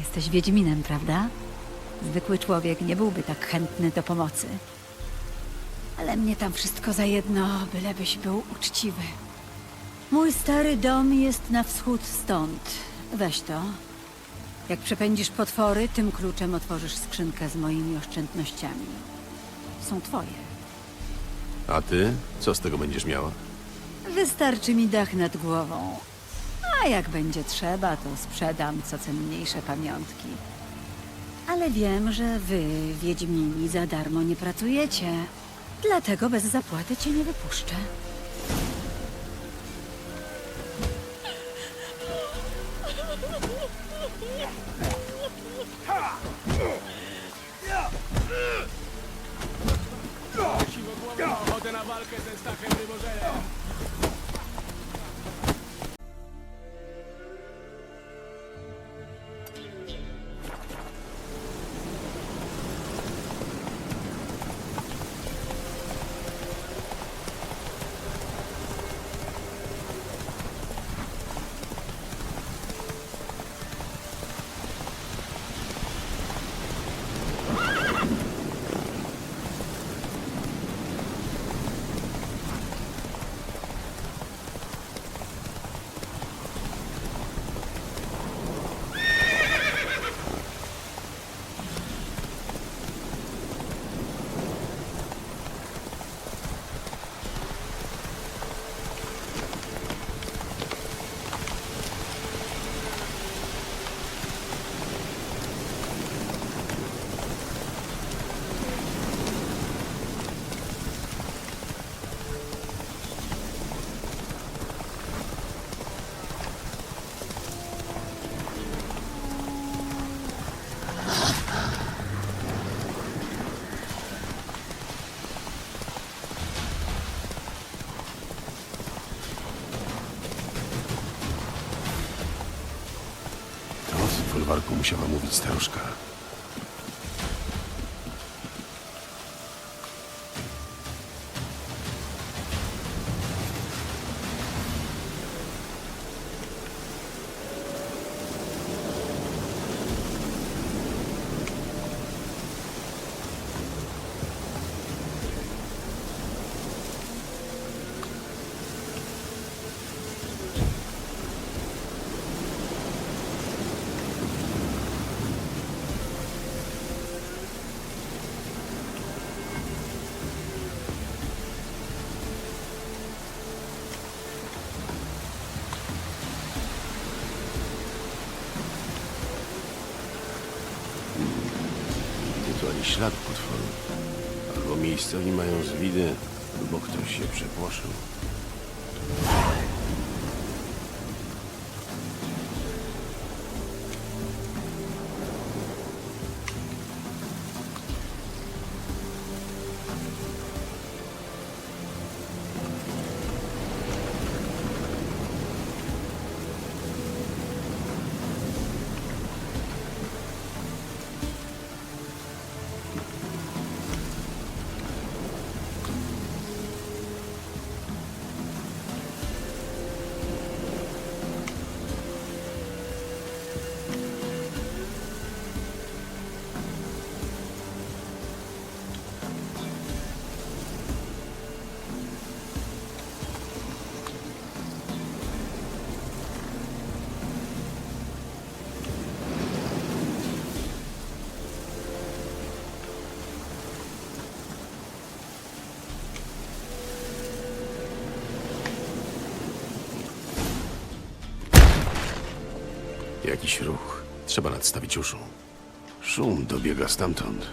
Jesteś Wiedźminem, prawda? Zwykły człowiek nie byłby tak chętny do pomocy. Ale mnie tam wszystko za jedno, bylebyś był uczciwy. Mój stary dom jest na wschód stąd. Weź to. Jak przepędzisz potwory, tym kluczem otworzysz skrzynkę z moimi oszczędnościami. Są twoje. A ty? Co z tego będziesz miała? Wystarczy mi dach nad głową. A jak będzie trzeba, to sprzedam co cenniejsze pamiątki. Ale wiem, że wy, Wiedźmini, za darmo nie pracujecie. Dlatego bez zapłaty cię nie wypuszczę. Ochotę na walkę ze Stachem Rybożerem. Folwarku musiała mówić staruszka. Ani śladu potworu. Albo miejscowi mają zwidy, albo ktoś się przepłoszył. Jakiś ruch. Trzeba nadstawić uszu. Szum dobiega stamtąd.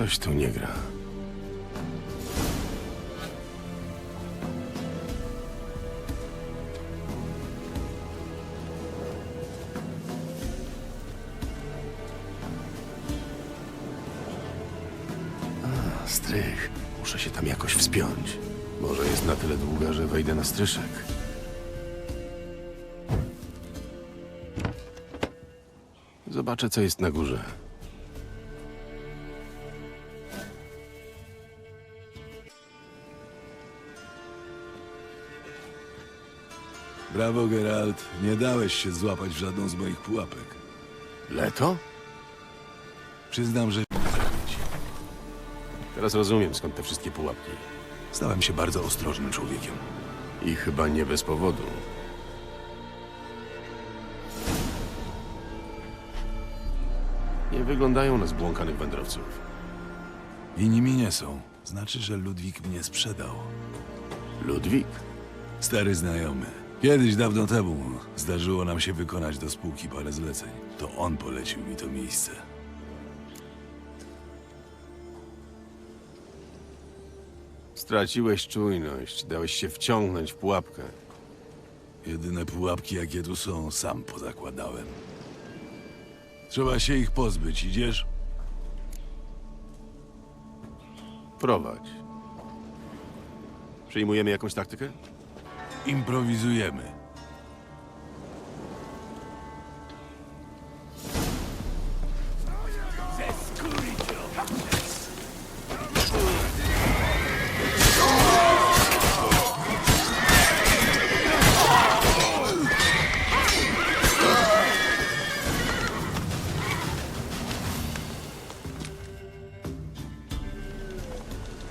Coś tu nie gra. A, strych. Muszę się tam jakoś wspiąć. Może jest na tyle długa, że wejdę na stryszek. Zobaczę, co jest na górze. Brawo, Geralt. Nie dałeś się złapać w żadną z moich pułapek. Leto? Przyznam, że Teraz rozumiem, skąd te wszystkie pułapki. stałem się bardzo ostrożnym człowiekiem. I chyba nie bez powodu. Nie wyglądają na zbłąkanych wędrowców. I nimi nie są. Znaczy, że Ludwik mnie sprzedał. Ludwik? Stary znajomy. Kiedyś, dawno temu, zdarzyło nam się wykonać do spółki parę zleceń. To on polecił mi to miejsce. Straciłeś czujność, dałeś się wciągnąć w pułapkę. Jedyne pułapki, jakie tu są, sam pozakładałem. Trzeba się ich pozbyć, idziesz? Prowadź. Przyjmujemy jakąś taktykę? Improwizujemy.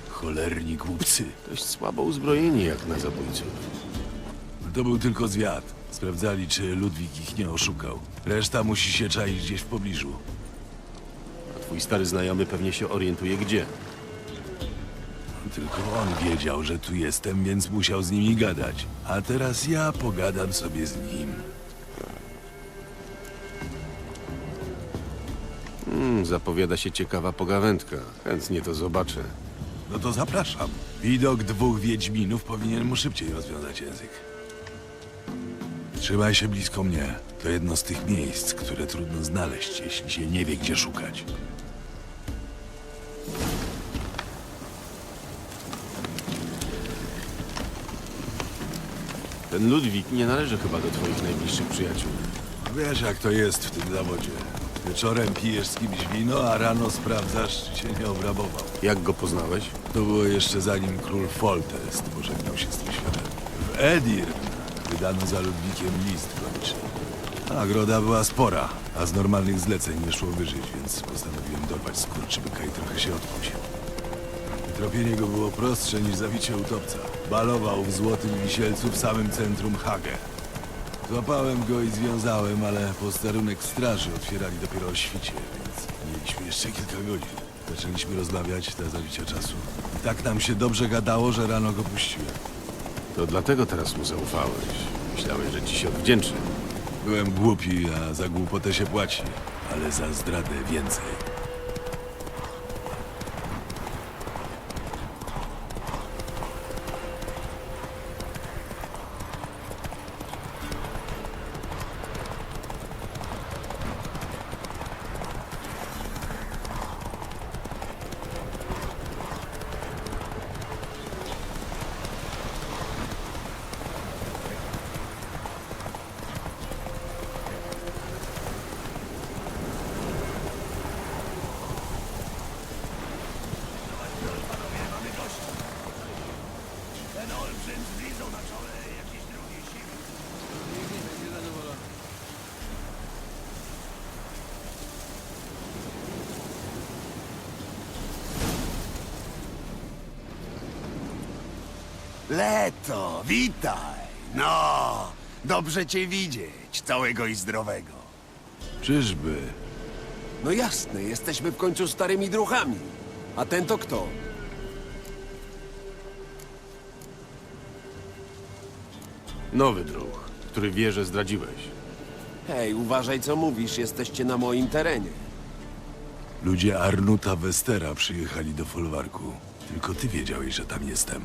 Cholerni głupcy. Dość słabo uzbrojeni jak na zabójców. To był tylko zwiat. Sprawdzali, czy Ludwik ich nie oszukał. Reszta musi się czaić gdzieś w pobliżu. A twój stary znajomy pewnie się orientuje gdzie. Tylko on wiedział, że tu jestem, więc musiał z nimi gadać. A teraz ja pogadam sobie z nim. Hmm, zapowiada się ciekawa pogawędka. Chętnie to zobaczę. No to zapraszam. Widok dwóch wiedźminów powinien mu szybciej rozwiązać język. Trzymaj się blisko mnie. To jedno z tych miejsc, które trudno znaleźć, jeśli się nie wie, gdzie szukać. Ten Ludwik nie należy chyba do twoich najbliższych przyjaciół. Wiesz, jak to jest w tym zawodzie. Wieczorem pijesz z kimś wino, a rano sprawdzasz, czy cię nie obrabował. Jak go poznałeś? To było jeszcze zanim król Foltest pożegnał się z tym światem. W Edirn wydano za Ludwikiem list kończy. Nagroda była spora, a z normalnych zleceń nie szło wyżyć, więc postanowiłem dorwać skurczybyka i trochę się odkuć. Tropienie go było prostsze niż zabicie utopca. Balował w złotym wisielcu w samym centrum Hage. Złapałem go i związałem, ale posterunek straży otwierali dopiero o świcie, więc mieliśmy jeszcze kilka godzin. Zaczęliśmy rozmawiać dla zabicia czasu. I tak nam się dobrze gadało, że rano go puściłem. To dlatego teraz mu zaufałeś. Myślałeś, że ci się odwdzięczy. Byłem głupi, a za głupotę się płaci, ale za zdradę więcej. Leto, witaj. No, dobrze cię widzieć, całego i zdrowego. Czyżby? No jasne, jesteśmy w końcu starymi druchami. A ten to kto? Nowy druh, który wie, że zdradziłeś. Hej, uważaj co mówisz, jesteście na moim terenie. Ludzie Arnuta Westera przyjechali do folwarku. Tylko ty wiedziałeś, że tam jestem.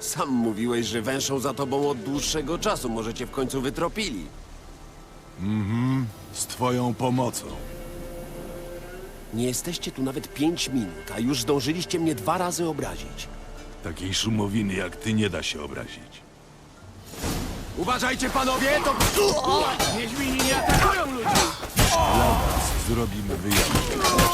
Sam mówiłeś, że węszą za tobą od dłuższego czasu. Może cię w końcu wytropili. Z twoją pomocą. Nie jesteście tu nawet pięć minut, a już zdążyliście mnie dwa razy obrazić. Takiej szumowiny jak ty nie da się obrazić. Uważajcie panowie, to... Wiedźmini nie atakują ludzi! Dla was zrobimy wyjątek.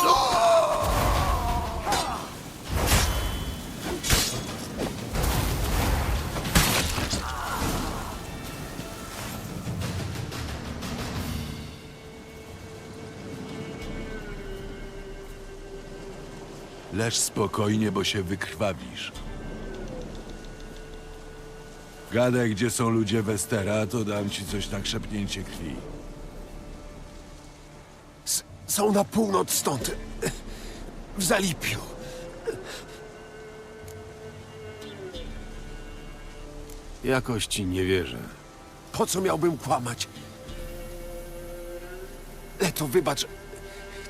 Leż spokojnie, bo się wykrwawisz. Gadaj, gdzie są ludzie Westera, to dam ci coś na krzepnięcie krwi. S- są na północ stąd. W Zalipiu. Jakoś ci nie wierzę. Po co miałbym kłamać? Leto, wybacz.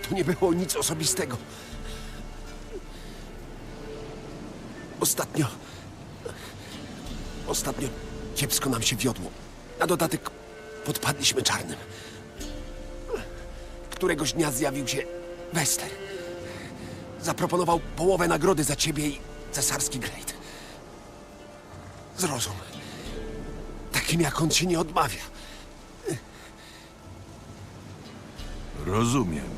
To nie było nic osobistego. Ostatnio... Ostatnio kiepsko nam się wiodło. Na dodatek podpadliśmy czarnym. Któregoś dnia zjawił się Wester. Zaproponował połowę nagrody za ciebie i cesarski glejt. Zrozum. Takim jak on się nie odmawia. Rozumiem.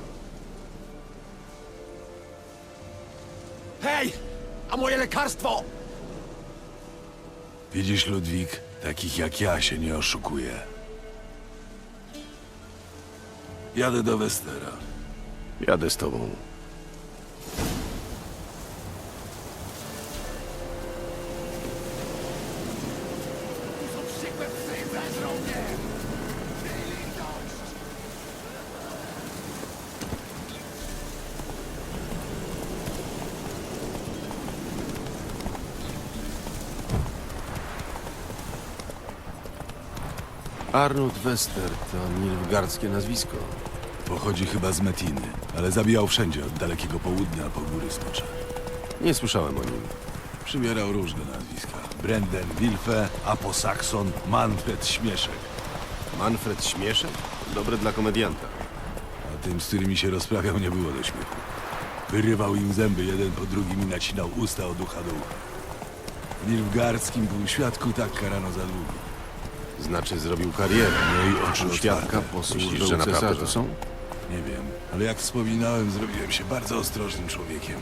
Hej! A moje lekarstwo! Widzisz, Ludwik, takich jak ja się nie oszukuje. Jadę do Westera. Jadę z tobą. Arnold Wester to nilfgardzkie nazwisko. Pochodzi chyba z Metiny, ale zabijał wszędzie, od dalekiego południa po góry smocze. Nie słyszałem o nim. Przybierał różne nazwiska. Brenden Wilfe, Apo Saxon, Manfred Śmieszek. Manfred Śmieszek? Dobre dla komedianta. A tym, z którymi się rozprawiał, nie było do śmiechu. Wyrywał im zęby jeden po drugim i nacinał usta od ucha do ucha. W Nilfgaardzkim półświadku tak karano za długi. Znaczy zrobił karierę. Miej oczy U świadka posłużą Myślisz, że naprawdę cesarza. to są? Nie wiem, ale jak wspominałem, zrobiłem się bardzo ostrożnym człowiekiem.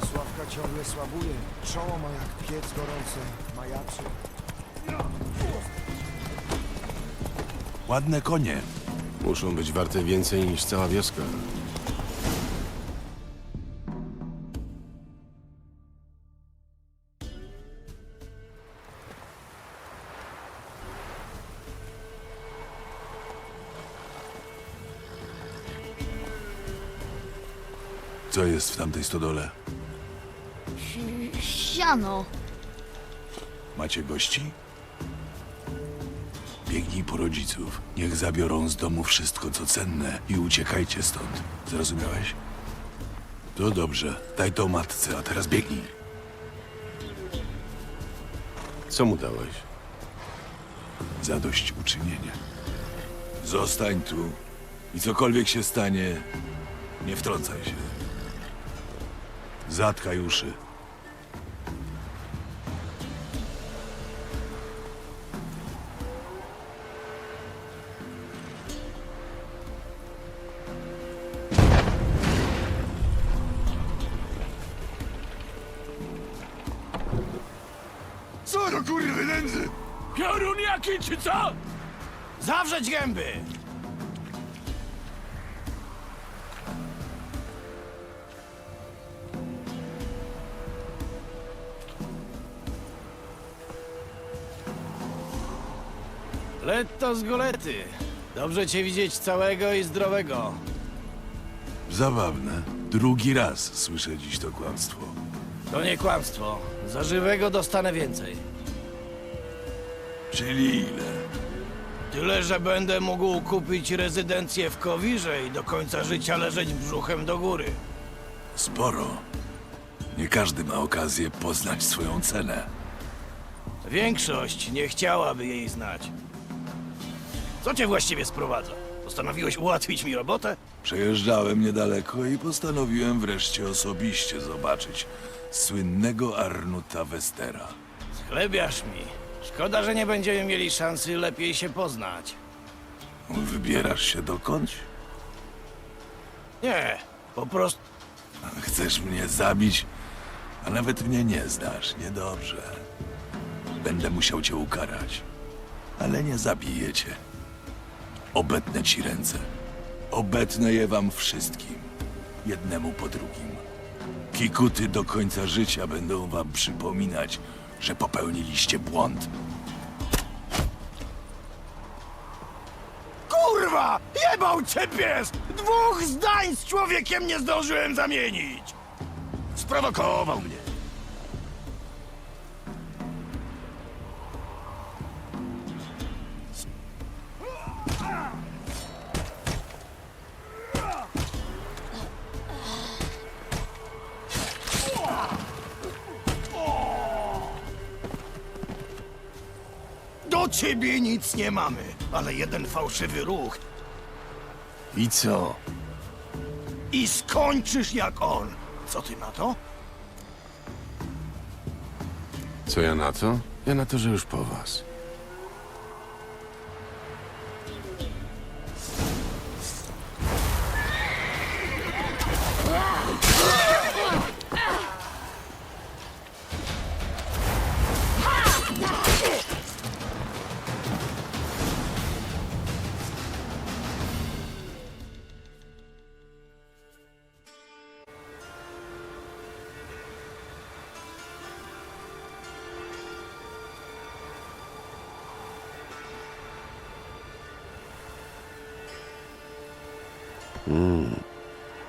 Dosławka ciągle słabuje. Czoło ma jak piec gorący. Majaczy. Ładne konie. Muszą być warte więcej niż cała wioska. Co jest w tamtej stodole? Siano. Macie gości? Biegnij po rodziców. Niech zabiorą z domu wszystko, co cenne i uciekajcie stąd. Zrozumiałeś? To dobrze. Daj to matce, a teraz biegnij. Co mu dałeś? Zadość uczynienie. Zostań tu i cokolwiek się stanie, nie wtrącaj się. Zatkaj uszy. Zawrzeć gęby! Letto z golety. Dobrze cię widzieć całego i zdrowego. Zabawne. Drugi raz słyszę dziś to kłamstwo. To nie kłamstwo. Za żywego dostanę więcej. Czyli ile? Tyle, że będę mógł kupić rezydencję w Kowirze i do końca życia leżeć brzuchem do góry. Sporo. Nie każdy ma okazję poznać swoją cenę. Większość nie chciałaby jej znać. Co cię właściwie sprowadza? Postanowiłeś ułatwić mi robotę? Przejeżdżałem niedaleko i postanowiłem wreszcie osobiście zobaczyć słynnego Arnuta Westera. Schlebiasz mi. Szkoda, że nie będziemy mieli szansy lepiej się poznać. Wybierasz się dokądś? Nie, po prostu... Chcesz mnie zabić, a nawet mnie nie znasz. Niedobrze. Będę musiał cię ukarać, ale nie zabiję cię. Obetnę ci ręce. Obetnę je wam wszystkim, jednemu po drugim. Kikuty do końca życia będą wam przypominać, że popełniliście błąd. Kurwa! Jebał cię pies! Dwóch zdań z człowiekiem nie zdążyłem zamienić! Sprowokował mnie. Nic nie mamy, ale jeden fałszywy ruch I co? i skończysz jak on. Co ty na to? Co ja na to? Ja na to, że już po was.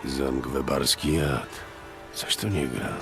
Zangwebarski jad. Coś tu nie gra.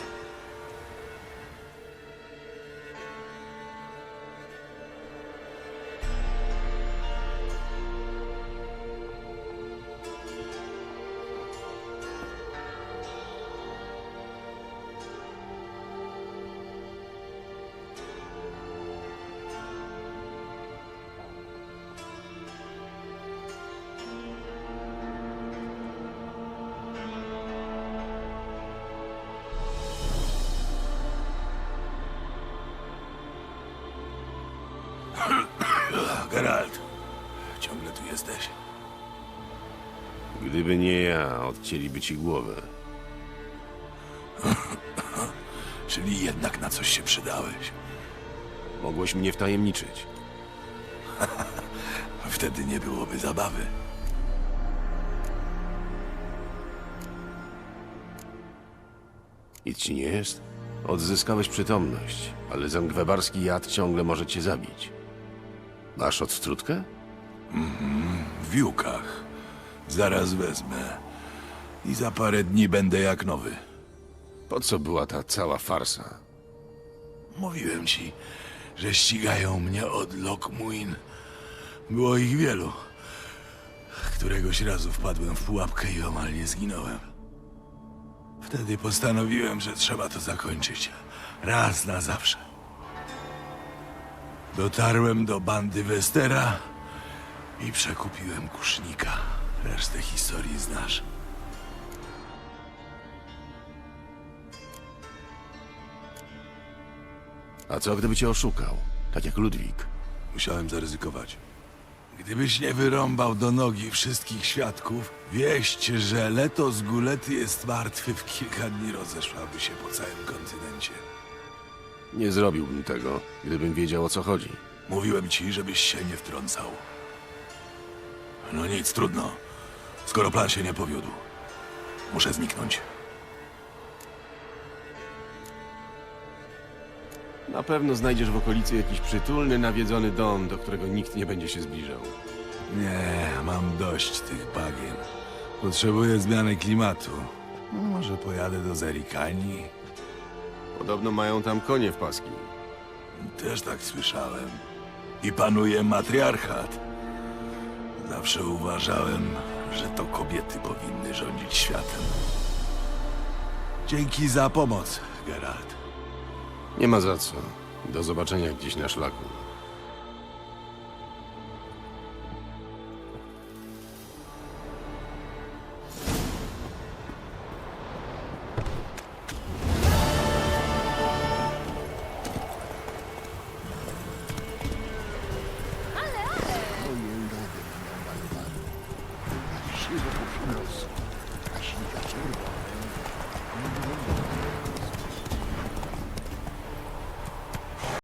Geralt, ciągle tu jesteś. Gdyby nie ja, odcięliby ci głowę. Czyli jednak na coś się przydałeś. Mogłeś mnie wtajemniczyć. Wtedy nie byłoby zabawy. Nic ci nie jest? Odzyskałeś przytomność, ale zangwebarski jad ciągle może cię zabić. Masz odstrutkę? W wiłkach. Zaraz wezmę. I za parę dni będę jak nowy. Po co była ta cała farsa? Mówiłem ci, że ścigają mnie od Lockmuin. Było ich wielu. Któregoś razu wpadłem w pułapkę i omal nie zginąłem. Wtedy postanowiłem, że trzeba to zakończyć. Raz na zawsze. Dotarłem do bandy Westera i przekupiłem kusznika. Resztę historii znasz. A co gdyby cię oszukał? Tak jak Ludwik. Musiałem zaryzykować. Gdybyś nie wyrąbał do nogi wszystkich świadków, wieść, że Leto z Gulety jest martwy w kilka dni rozeszłaby się po całym kontynencie. Nie zrobiłbym tego, gdybym wiedział o co chodzi. Mówiłem ci, żebyś się nie wtrącał. No nic, trudno. Skoro plan się nie powiódł, muszę zniknąć. Na pewno znajdziesz w okolicy jakiś przytulny, nawiedzony dom, do którego nikt nie będzie się zbliżał. Nie, mam dość tych bagien. Potrzebuję zmiany klimatu. Może pojadę do Zerikani? Podobno mają tam konie w paski. Też tak słyszałem. I panuje matriarchat. Zawsze uważałem, że to kobiety powinny rządzić światem. Dzięki za pomoc, Geralt. Nie ma za co. Do zobaczenia gdzieś na szlaku.